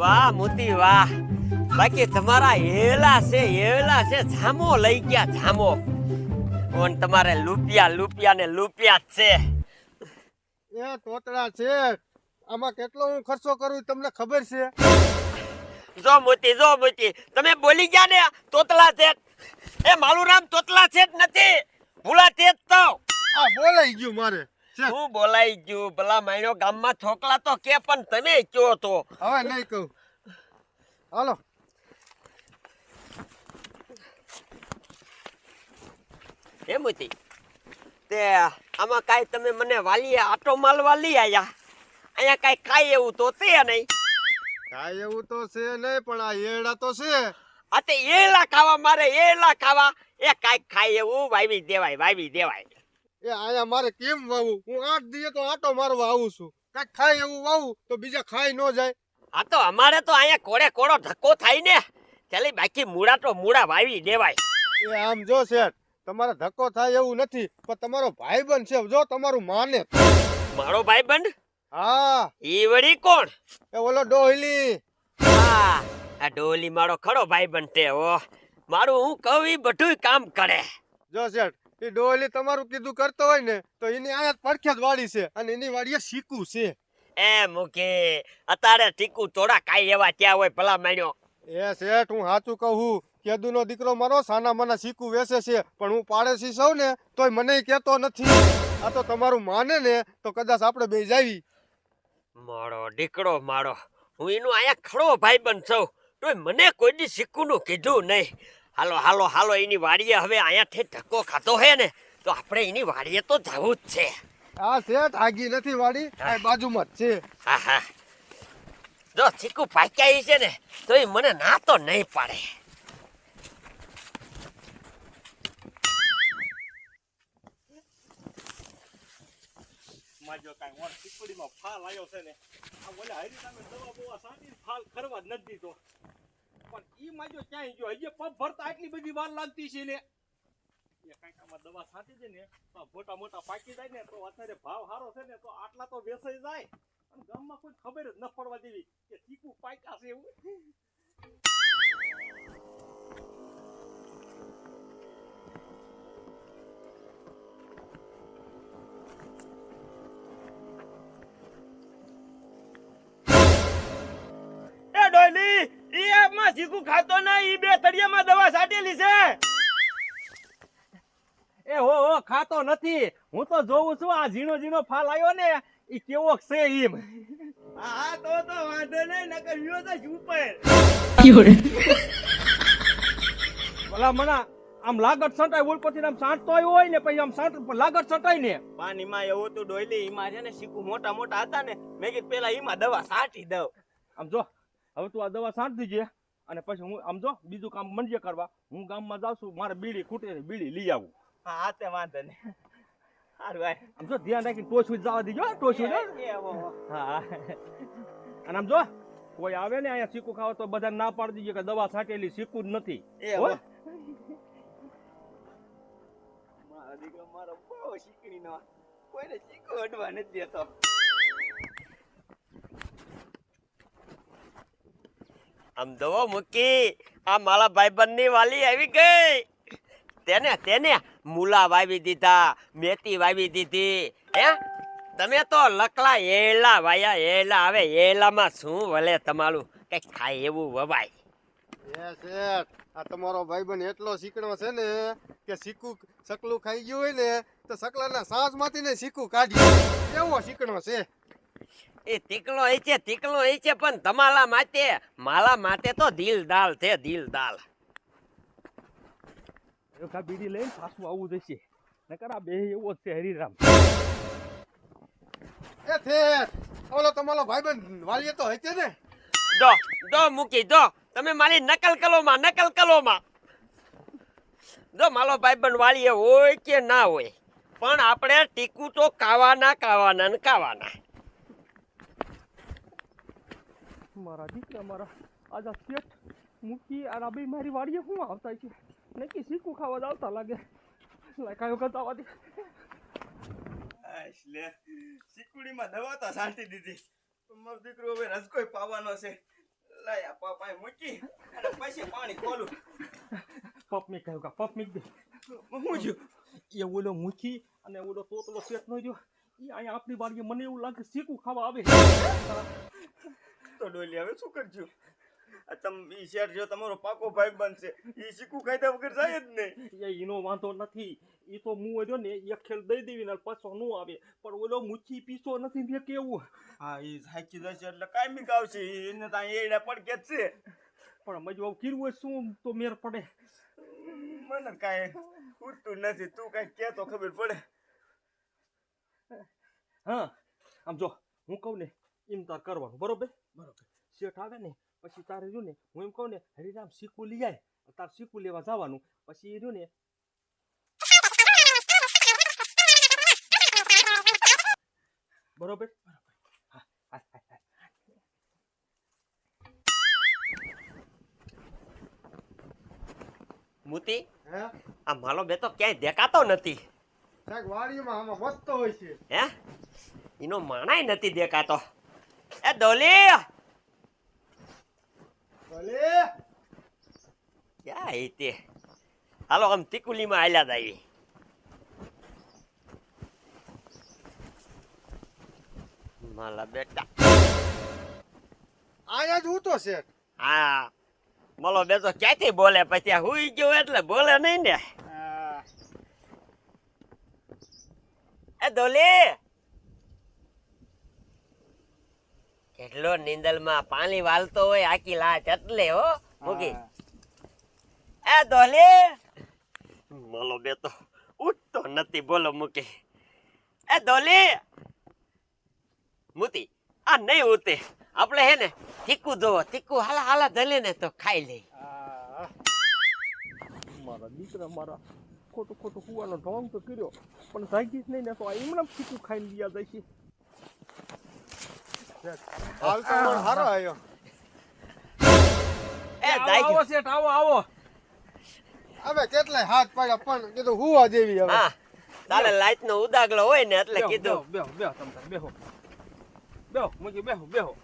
વાહ મોતી વાહ. બાકી તમારા હેલા છે હેલા છે જામો લઈ ગયા જામો. ઓન તમારે લુપિયા લુપિયા ને લુપિયા છે. એ તોતડા છે. આમાં કેટલો હું ખર્ચો કરું તમને ખબર છે? જો મોતી જો મોતી તમે બોલી ગયા ને તોતલા છે એ મારું નામ તોતલા છે જ નથી. ભૂલા તે જ તો. આ બોલાઈ ગયું મારે. છે. હું બોલાઈ ગયું? ભલા માણ્યો ગામમાં છોકલા તો કે પણ તમે કયો તો? હવે નહીં કહું. હાલો. હે મોતી તે આમાં કાંઈ તમે મને વાલી આટો માલવા લઈ આયા? અહીંયા કાંઈ ખાય એવું તો તે નહીં? કાંઈ એવું તો છે નહીં પણ આ એડા તો છે. આ તે એલા ખાવા મારે એલા ખાવા. એ કાંઈક ખાય એવું વાવી દેવાય વાવી દેવાય. એ આયા મારે કેમ વાવું? હું આઠ દીએ તો આટો મારવા આવું છું. કાંઈક ખાય એવું વાવું તો બીજા ખાઈ ન જાય. આ તો અમારે તો અહીંયા કોડે કોડો ધક્કો થાય ને. ચાલી બાકી મૂળા તો મૂળા વાવી દેવાય. એ આમ જો શેઠ તમારે ધક્કો થાય એવું નથી પણ તમારો ભાઈબંધ છે. જો તમારું માને. મારો ભાઈબંધ? હા. ઈ વળી કોણ? એ ઓલો ડોહલી. હા આ ડોલી મારો ખરો ભાઈબંધ તે ઓ મારું હું કહું ઈ બધું કામ કરે. જો શેઠ એ ડોલી તમારું કીધું કરતો હોય ને તો એની આયા જ પડખે જ વાડી છે અને એની વાડીએ શીકું છે. એ મુકે અત્યારે ટીકું તોડા કાંઈ એવા ત્યાં હોય ભલા માણ્યો. એ શેઠ હું સાચું કહું કેદુનો દીકરો મારો સાના માના શીકું વેસે છે પણ હું પાડેસી સૌ ને તોય મને કહેતો નથી. આ તો તમારું માને ને તો કદાચ આપણે બે જાવી. મારો દીકરો મારો હું એનું અહીંયા ખડો ભાઈ બન છઉં તોય મને કોઈ દી શીખુનું કીધું નહીં. હાલો હાલો હાલો એની વાડીએ હવે અહીંયાથી ધક્કો ખાતો હે ને તો આપણે એની વાડીએ તો જવું જ છે. આ શેઠ આગી નથી વાડી આ બાજુમાં જ છે. હા હા. જો ચીકુ પાક્યા છે ને તો એ મને ના તો નહીં પાડે. માજો કાંઈ ઓર પીપળીમાં ફાલ આવ્યો છે ને આ મને હરી સામે દવા બોવા સાંટી ફાલ કરવા જ નથી દીધો. પણ ઈ માજો ક્યાંય ગયો? હજી પગ ભરતા આટલી બધી વાર લાગતી છે ને. એ કાંઈક આમાં દવા છાંટી દે ને મોટા મોટા પાકી જાય ને, તો અત્યારે ભાવ સારો છે ને, તો આટલા તો વેચાઈ જાય. અને ગામમાં કોઈ ખબર જ ન પડવા દેવી કે ચીકુ પાક્યા છે એવું. ચીકુ ખાતો ના ઈ બે તળિયામાં દવા છાંટેલી છે. એ હો હો ખાતો નથી. હું તો જોઉં છું આ ઝીણો ઝીણો ફાલ આવ્યો ને ઈ કેવો છે એમ હા તો તો વાંધો નહીં નકર વિયો તો ઉપર. ભલા મના આમ લાગત સંટાય ઓલ પછી આમ સાંટતો આવ્યો હોય ને પછી આમ સાંટ લાગત સંટાય ને. પાણીમાં એવું તો ડોયલી ઈમાં છે ને શીકુ મોટા મોટા હતા ને મેં કીધું પેલા ઈમાં દવા છાંટી દઉં. આમ જો હવે તું આ દવા છાંટ દીજે અને પછી હું આમ જો બીજું કામ મંજે કરવા હું ગામમાં જાઉં છું મારે બીડી ખૂટે બીડી લઈ આવું. હા તે વાંધો નહીં. સારું ભાઈ આમ જો ધ્યાન રાખીને ટોચ જવા દીજો ટોચ હા. અને આમ જો કોઈ આવે ને અહીંયા ચીકુ ખાવા તો બધા ના પાડી દીજો કે દવા છાંટેલી ચીકુ જ નથી. એ હો? મારો દીકરો મારો બહુ શીકણી નો કોઈને ચીકુ અડવા નથી દેતો. આમ દવો મૂકી. આ મારા ભાઈબંધની વાલી આવી ગઈ. તેને તેને મૂલા વાવી દીધા, મેથી વાવી દીધી. હે? તમે તો લકલા એલા વાયા, એલા આવે એલામાં શું વલે તમારું? કઈ ખાય એવું વવાય. આ તમારો ભાઈબંધ એટલો શીકણો છે ને કે શીકું સકલું ખાઈ ગયું હોય ને, તો સકલાના સાસમાંથી ને શીકું કાઢ્યું એવો શીકણો છે? એ તીકલો એ છે તીકલો એ છે પણ તમારા માટે મારા માટે તો દિલ દાલ છે દિલ દાલ એક બીડી લઈને પાછું આવવું જશે. નકર આ બે એવો છે હરિરામ. એ થે ઓલો તમારો ભાઈબંધ વાલીએ તો હશે ને. દો દો મૂકી દો. તમે મારી નકલ કરો માં નકલ કરો માં. દો મારો ભાઈબંધ વાળીએ હોય કે ના હોય પણ આપણે ટીકું તો કાવાના કાવાના ને કાવાના મારા દીકરા મારા આજા શેઠ મૂકી આ રાબી મારી વાડીએ શું આવતા છે? નક્કી શીખું ખાવા આવતા લાગે. લાય કાંઈ વખત આવવા દે. હાશ લે સિકુડીમાં દવા તો છાંટી દીધી. મારો દીકરો હવે રસકોઈ પાવાનો છે. લાય આ પાપાએ મૂકી અને પછી પાણી ખોલું. પપ મેં કહ્યું કે પપ મેં દે હું છું? એ ઓલો મૂકી અને ઓલો તોતલો શેઠ નો રહ્યો એ અહીંયા આપણી વાડીએ મને એવું લાગે શીખું ખાવા આવે. તો ડોલી હવે શું કરજો? આ તમ ઈ શેર જો તમારો પાકો ભાઈ બનશે. ઈ શીખું ખાધા વગર જાય જ નહીં. એ એનો વાંધો નથી. એ તો મું રહ્યો ને એક ખેલ દઈ દેવી ને પાછો નો આવે. પણ ઓલો મૂકી પીસો નથી મેં કેવું હા ઈ સાચી જશે એટલે કાયમી ગાવશે એને તો એડા પડકે જ છે. પણ મજો કીરવું હોય શું તો મેર પડે? મને કાંઈ ઉઠતું નથી. તું કાંઈ કે તો ખબર પડે. હા આમ જો હું કહું ને એમ તાર કરવાનું બરોબર? બરોબર. શેઠ આવે ને પછી તારે રહ્યું ને હું એમ કહું ને હરિરામ શીખવું લઈ જાય તાર શીખવું લેવા જવાનું. પછી એ રહ્યું ને બરોબર? હા હા? હા હા આ માલો બે તો ક્યાંય દેખાતો નથી. સાહેબ વાડીમાં આમાં મસ્ત હોય છે. હે? એનો માણાય નથી દેખાતો. એ ડોલી ભલે ક્યાં એ તે હાલો આમ તિકુલીમાં આલ્યા જ આવી માલા બેટા આયા જ ઉતો શેઠ હા માલો બેટો ક્યાંથી બોલે પછી હુઈ ગયો એટલે બોલે નહીં ને એ ડોલી કેટલો નિંદલમાં પાણી વાલતો હોય આખી લાચ એટલે હો મૂકી. એ ધોલે બોલો બે તો ઉઠતો નથી બોલો મૂકી. એ ધોલે મૂતી આ નહીં ઉતે આપણે હે ને તીકું દો તીકું હાલા હાલા ધલે ને તો ખાઈ લે મારા દીકરા મારા ખોટું ખોટું કુવાનો ઢોંગ તો કર્યો પણ જાગી જ નહીં ને તો આ એમણે શીખું ખાઈ ગયા જાય છે. હાલ તો મને હારો આવ્યો એ આવો, દાઈ આવો શેઠ આવો આવો. હવે કેટલાય હાથ પાડ્યા પણ કીધું હુવા જેવી હવે. હા તારે લાઈટ નો ઉદાગલો હોય ને એટલે કીધું. બેહો બેહો તમ બેહો. બેહો મૂકી બેહો બેહો.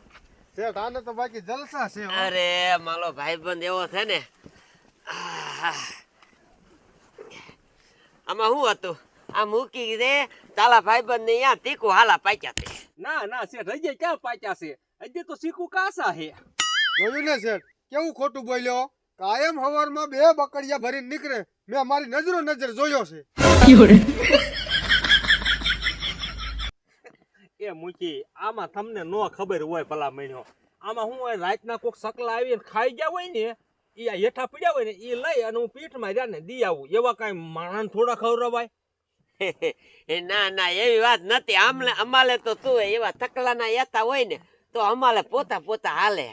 શેઠ આને તો બાકી જલસા છે અરે મારો ભાઈબંધ એવો છે ને. આમાં શું હતું? આ મૂકી દે તાલા ભાઈબંધ ને અહીંયા તીકું હાલા પાક્યા છે. ના ના શેઠ હજે ક્યાં પાક્યા છે? હજી તો શીખું કાસા હે? જોયું ને શેઠ? કેવું ખોટું બોલ્યો? કાયમ હવારમાં બે બકડિયા ભરીને નીકળે. મેં મારી નજરો નજર જોયો છે. એ મૂકી આમાં તમને નો ખબર હોય ભલા મહિનો આમાં હું હોય રાતના કોક સકલા આવીને ખાઈ ગયા હોય ને એ આ હેઠા પડ્યા હોય ને એ લઈ અને હું પીઠમાં રહ્યા ને દી આવું. એવા કાંઈ માણસ થોડા ખવડાવાય? એ ના ના એવી વાત નથી. આમલે અમાલે તો શું એવા તકલાના યાતા હોય ને તો અમાલે પોતા પોતા હાલે.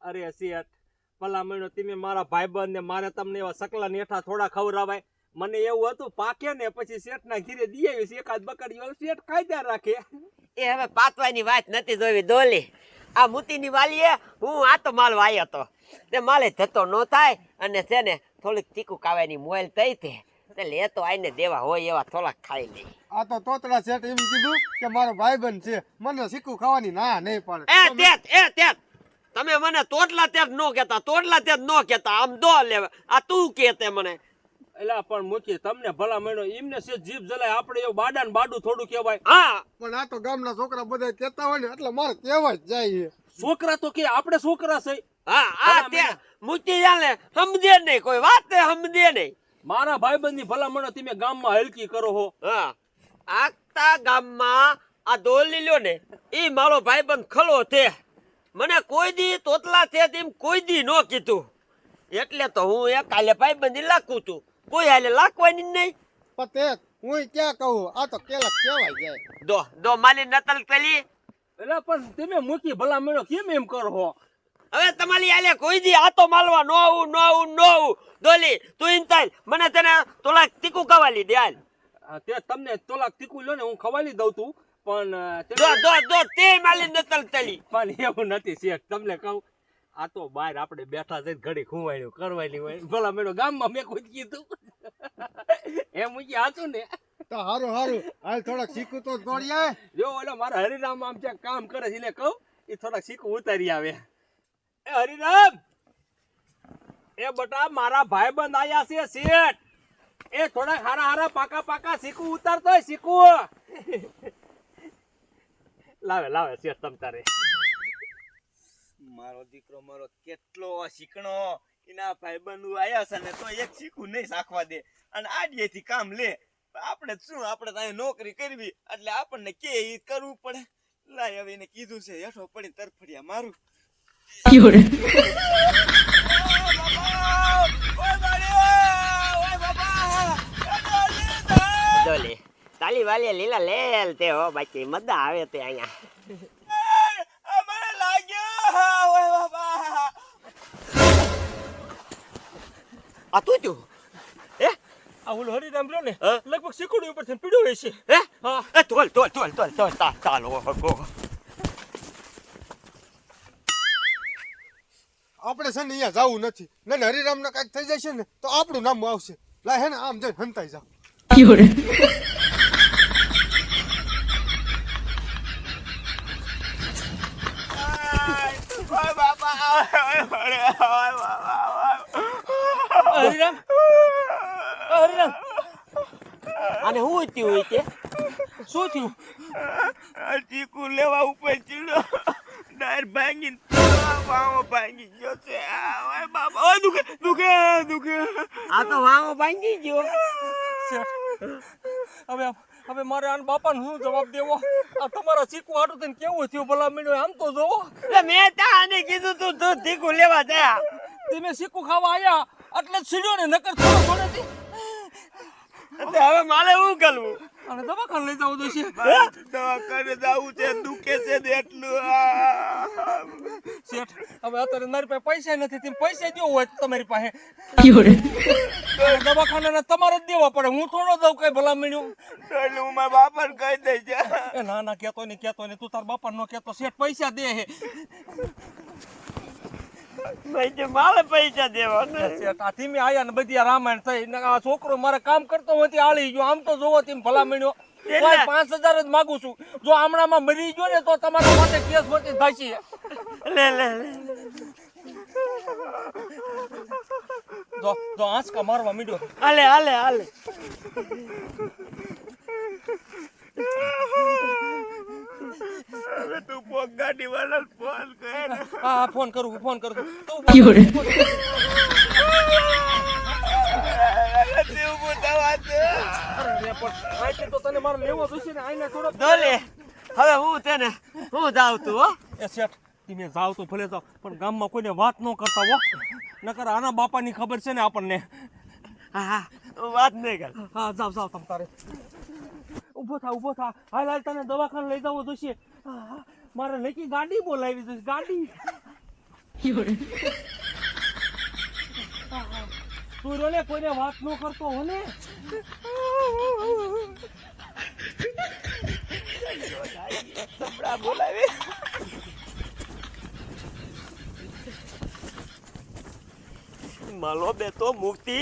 અરે શેઠ ભલા મહિનો તમે મારા ભાઈબંધ ને મારે તમને એવા સકલા નેઠા થોડા ખવડાવાય. મને એવું હતું પાકે ને પછી શેઠના ઘીરે દી આવીશ એકાદ બકડી શેઠ કાયદા રાખે. એ હવે પાતવાની વાત નથી જોવી દોલી. આ મુતીની વાલીએ હું આ તો માલ વાયો હતો તે માલે જતો ન થાય અને છે ને થોડીક ચીકુ કાવાની મોલ થઈ તે તે આઈને દેવા હોય એવા થોડાક ખાઈ લે. આ તો તોતરા શેઠ એમ કીધું કે મારો ભાઈબંધ છે. મને શીખું ખાવાની ના નહીં પડે એ તેત એ તેત. તમે મને તોટલા તેત નો કેતા તોટલા તેત નો કેતા આમ દો લે. આ તું કે તે મને. એલા પણ મૂકી તમને ભલા મહિનો એમને છે જીભ જલાય. આપણે એવું બાડા ને બાડું થોડું કહેવાય. હા. પણ આ તો ગામના છોકરા બધા કહેતા હોય ને એટલે મારે કહેવા જ જાય છોકરા તો કે આપણે છોકરા છે. હા આ તે મૂકી જાને સમજે નહીં કોઈ વાત સમજે નહીં. મારા ભાઈબંધની ભલામણો તમે ગામમાં હલકી કરો હો. હા. આખતા ગામમાં આ દોલી લ્યો ને એ મારો ભાઈબંધ ખલો છે. મને કોઈ દી તોતલા છે તેમ કોઈ દી નો કીધું. એટલે તો હું એ કાલે ભાઈબંધી લાકું છું. કોઈ હાલે લાકવાની નહીં. પણ તે હું ક્યાં કહું? આ તો કેલા કેવાય જાય. દો દો માલી નતલ પેલી. એટલે પણ તમે મૂકી ભલામણો કેમ એમ કરો હો? હવે તમારી આલે કોઈ દી આતો માલવા નો આવું નો આવું નો આવું. ડોલી તું ઇન થાય મને તને તોલા તીકું કવાલી દે હાલ. તે તમને તોલાક તીકું લો ને હું ખવાલી દઉં તું. પણ તે- દો દો દો તે માલી નતલ તલી પણ એવું નથી શેખ તમને કહું આ તો બહાર આપણે બેઠા છે ઘડી ખુવાડ્યું કરવાની હોય. ભલા મેળો ગામમાં મેં કોઈ કીધું. એમ મૂકી હાચું ને? તો હારું હારું. હાલ થોડાક શીખું તો દોડી જો ઓલો મારા હરિરામ આમ જે કામ કરે છે એટલે કહું એ થોડાક શીખું ઉતારી આવે. એ હરિરામ! એ બટા મારા ભાઈબંધ આયા છે શેઠ. એ થોડાક હારા હારા પાકા પાકા શીખું ઉતારતો શીખું. લાવે લાવે શેઠ તમ તારે. મારો દીકરો મારો કેટલો શીખણો. એના ભાઈબંધુ આયા છે ને તો એક શીખું નહીં શાખવા દે. અને આડિયેથી કામ લે. આપણે શું, આપણે ત્યાં નોકરી કરવી? એટલે આપણને કે એ કરવું પડે. લાય હવે એને કીધું છે, હેઠો પડી તરફડિયા મારું. 有人，ડોલી તાલી વાલી લીલા લેલ તે હો બાકી મજા આવે તે અહીંયા. મને લાગ્યો ઓય બાબા આ તું તું હે? આ ઓલો હરિરામ રહ્યો ને હા? લગભગ શીખુડી ઉપર પીડ્યો હોય છે. હે? હા. એ તોલ તોલ તોલ તોલ તોલ તા ચાલો આપણે છે ને અહીંયા જવું નથી. ને ને કંઈક થઈ જશે ને તો આપણું નામ આવશે. લા હે ને આમ જઈને હંતાઈ જાવ 有人，ઓય બાબા ઓય ઓય બાબા હરિરામ હરિરામ. અને હું થયું હોય તે? શું થયું? ચીકુ લેવા ઉપર ચીડો ડાયર ભાંગી વાવો ભાંગી ગયો છે ઓય બાબા ઓય દુખે દુખે દુખે આ તો વાવો ભાંગી ગયો હવે હવે મારે આના બાપાને શું જવાબ દેવો આ તમારા ચીકુ હાટું થઈને કેવું થયું ભલા મીણો આમ તો જોવો એટલે મેં તાને કીધું તું તું તીખું લેવા જા તમે ચીકુ ખાવા આયા એટલે છીડ્યો ને નકર થોડો થોડેથી એટલે હવે મારે શું કરવું અને દવાખાને લઈ જવું જોઈશે દવાખાને જવું છે દુખે છે એટલું. શેઠ હવે અત્યારે મારી પાસે પૈસા નથી તેમ પૈસા દેવો હોય તમારી પાસે? દવાખાના તમારે જ દેવા પડે હું થોડો દઉં કઈ ભલા મળ્યું? એટલે હું મારા બાપાને કહી દઈશ એ ના ના કેતો નહીં કેતો નહીં તું તાર બાપા નો કેતો શેઠ પૈસા દે હે. મારે પૈસા દેવાના આ ધીમે આયા ને બધી રામાયણ થઈ. આ છોકરો મારે કામ કરતો હોય આળી ગયો. આમ તો જોવો તેમ ભલા તોય પાંચ હજાર જ માગું છું. જો હમણાંમાં મરી ગયો ને તો તમારા માટે કેસ વતી થશે. લે લે લે. જો જો આંચકા મારવા મીડ્યો હાલે હાલે હાલે. અરે તું પોગ ગાડી વાળા ફોન કર. હા હા ફોન કરું ફોન કરું તું 有人，નથી ઊભું વાત. અરે પણ તો તને મારો લેવો જોઈશે ને આઈને થોડો ડોલી હવે હું તેને હું જાવ તું હો. એ શેઠ તમે જાઓ તો ભલે જાઓ પણ ગામમાં કોઈને વાત ન કરતા હો. નકર આના બાપાની ખબર છે ને આપણને. હા હા. વાત નહીં કર. હા જાવ જાવ તમ તારે. ઊભો થા ઊભો થા. હાલ હાલ તને દવાખાને લઈ જવો જોશે. મારે નક્કી ગાડી બોલાવી જોઈશ ગાડી. તું રહ્યો કોઈને વાત ન કરતો હો ને. સંભળા બોલાવે. માલો બે તો મુક્તિ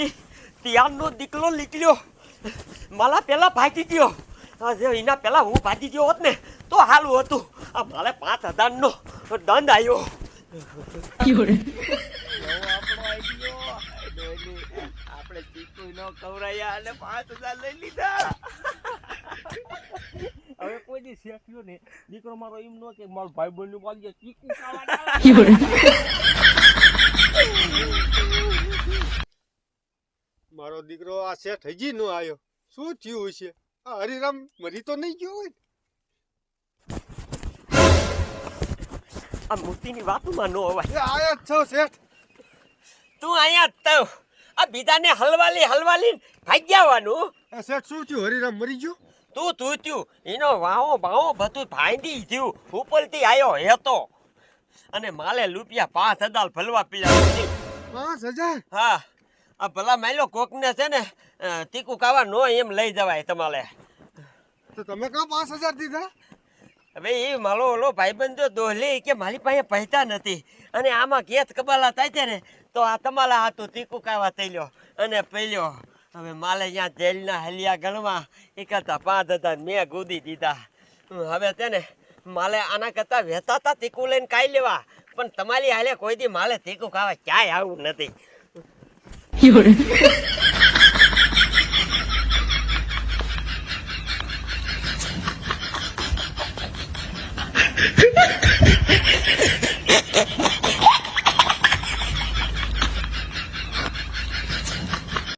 ત્યાંનો દીકલો નીકળ્યો. માલા પહેલાં ભાગી ગયો. એના પહેલાં હું ભાગી ગયો હોત ને તો હાલું હતું. આ મારે પાંચ હજારનો દંડ આવ્યો આપણે ચીકુ નો કવરાયા અને પાંચ હજાર લઈ લીધા. હવે કોઈ દી શેખ્યો દીકરો મારો એમ નો કે મારો ભાઈ બંધનું પાડી મારો દીકરો આ શેઠ હજી ન આવ્યો. શું થયું હશે? આ હરિરામ મરી તો નહીં ગયો હોય આ મૂર્તિની વાતમાં નો અવાય. આયા છો શેઠ. તું અહીંયા તો આ બીજાને હલવાલી હલવાલી ભાગ્યાવાનું. આ શેઠ શું થયું? હરિરામ મરી ગયો? તું તું થયું એનો વાવો બાહો બધું ભાંગી થયું. ઉપરથી આવ્યો હેતો. અને માલે રૂપિયા પાંચ હજાર ફલવા પીલા પાંચ હજાર હા આ ભલા માયલો કોકને છે ને તીકું કાવા નો એમ લઈ જવાય તમારે. તો તમે કાં પાંચ હજાર દીધા? હવે એ મારો ઓલો ભાઈબંધ જો દોહલી કે મારી પાસે પૈસા નથી. અને આમાં ગેસ કબાલા થાય છે ને તો આ તમારા હાથું તીકું કાવા થયેલો અને પેલ્યો હવે માલે અહીંયા જેલના હલિયા ગણવા એ કરતા પાંચ હજાર મેં ગુદી દીધા. હવે તેને માલે આના કરતા વહેતા હતા તીકું લઈને કાઈ લેવા. પણ તમારી હાલે કોઈ દી માલે તીખું ખાવા ક્યાંય આવું નથી Yeah.